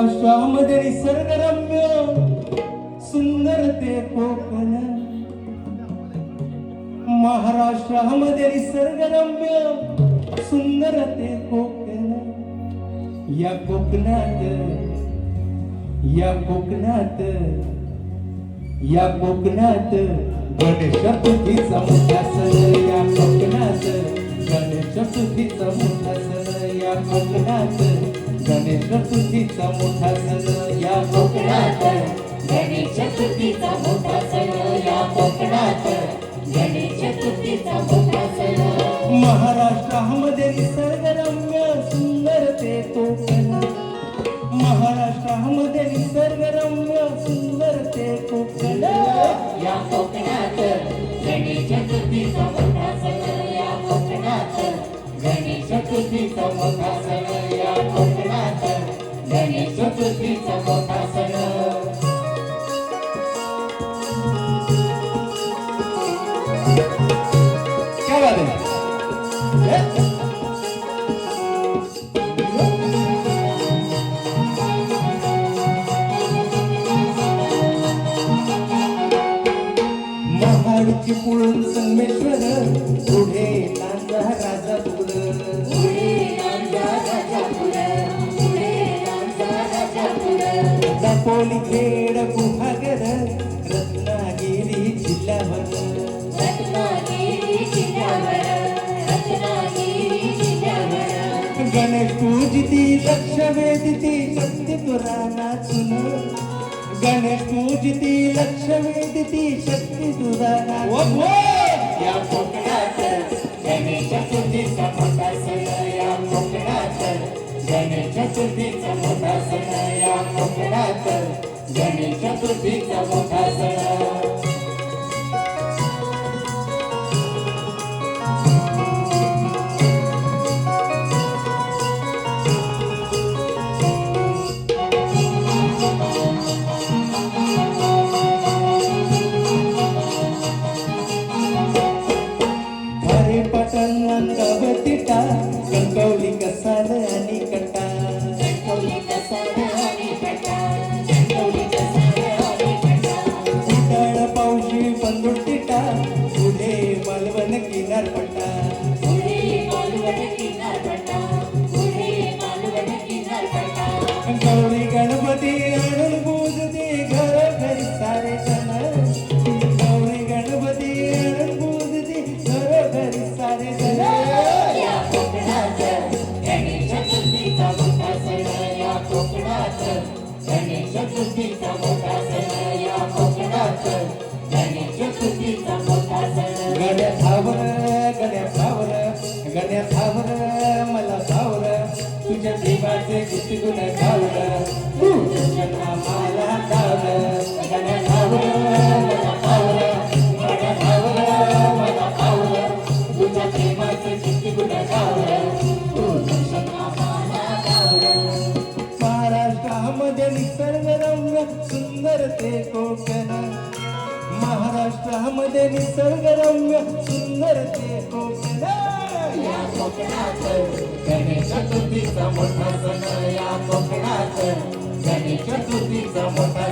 महाराष्ट्रामध्ये निसर्गरम्य सुंदर ते कोकण. महाराष्ट्रामध्ये निसर्गरम्य सुंदर ते कोकण. या कोकणात या कोकणात या कोकणात गणेश मोठा सण या कोकणात गणेश मोठा सण या कोकणात गणेश चतुर्थीचा मोठा सण या कोकणात. गणेश चतुर्थीचा मोठा सण या कोकणात. गणेश चतुर्थीचा मोठा सण. महाराष्ट्रामध्ये निसर्गरम्य सुंदर ते कोकण महाराष्ट्रामध्ये निसर्गरम्य सुंदर ते कोकण या कोकणात. गणेश चतुर्थीचा मोठा सण या कोकणात. गणेश चतुर्थीचा मोठा सण महाडची पुळून संगमेश्वर पुढे नांदा राजा पुढे दापोली खेड गुहागर रत्नागिरी जिल्ह्यावर. गणेश पूजिती लक्ष वेदिती तुरा नाचून गणेश पूजिती लक्ष वेदिती शक्ती या कोकणात गणेश चतुर्थीचा मोठा सण या कोकणात गणेश चतुर्थीचा मोठा सण या कोकणात गणेश चतुर्थीचा मोठा सण. पुढे मालवण किनारपट्टा. गौरी गणपती आणून पूजते घर घरी सारे जण. गौरी गणपती आणून पूजते घर घरी सारे जण. गणेश चतुर्थीचा मोठा सावर गण्या सावर गण्या सावर मला सावर. तुझ्या देवाचे किती गुण गावर तुझ्या नामाला गण्या मला सावर. गण्या सावर मला तुझ्या किती गुण महाराष्ट्रामध्ये निसर्गरम्य सुंदर ते कोकण. महाराष्ट्रामध्ये निसर्गरम्य सुंदर ते कोकण या कोकणात गणेश चतुर्थीचा मोठा सण या कोकणात गणेश चतुर्थीचा मोठा